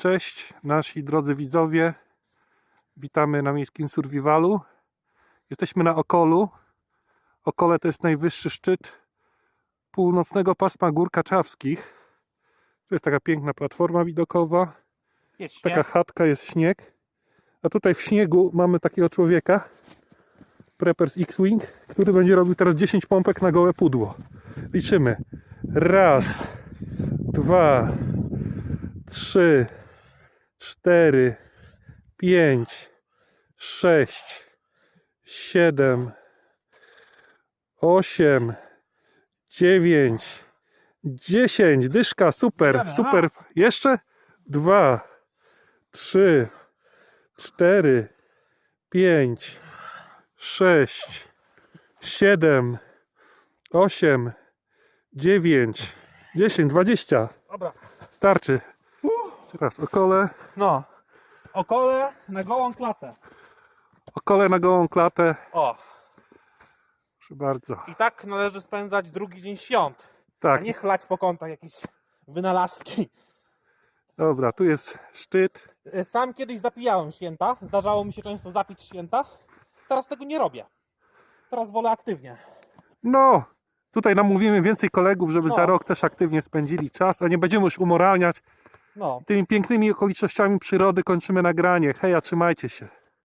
Cześć nasi drodzy widzowie. Witamy na miejskim survivalu. Jesteśmy na Okolu. Okole to jest najwyższy szczyt północnego pasma gór kaczawskich. Tu jest taka piękna platforma widokowa. Jest Taka chatka, jest śnieg. A tutaj w śniegu mamy takiego człowieka, Preppers X-Wing, który będzie robił teraz 10 pompek na gołe pudło. Liczymy. Raz, dwa, trzy, cztery, pięć, sześć, siedem, osiem, dziewięć, dziesięć. Dyszka, super, super. Jeszcze dwa, trzy, cztery, pięć, sześć, siedem, osiem, dziewięć, dziesięć, dwadzieścia. Dobra. Starczy. Teraz okole, No. Okole na gołą klatę. okole na gołą klatę. O. Proszę bardzo. I tak należy spędzać drugi dzień świąt. A Tak, nie chlać po kątach jakieś wynalazki. dobra, tu jest szczyt. E, Sam kiedyś zapijałem święta. Zdarzało mi się często zapić święta. Teraz tego nie robię. Teraz wolę aktywnie. No, tutaj namówimy więcej kolegów, żeby No. za rok też aktywnie spędzili czas, a nie będziemy już umoralniać. No. Tymi pięknymi okolicznościami przyrody kończymy nagranie. Heja, trzymajcie się.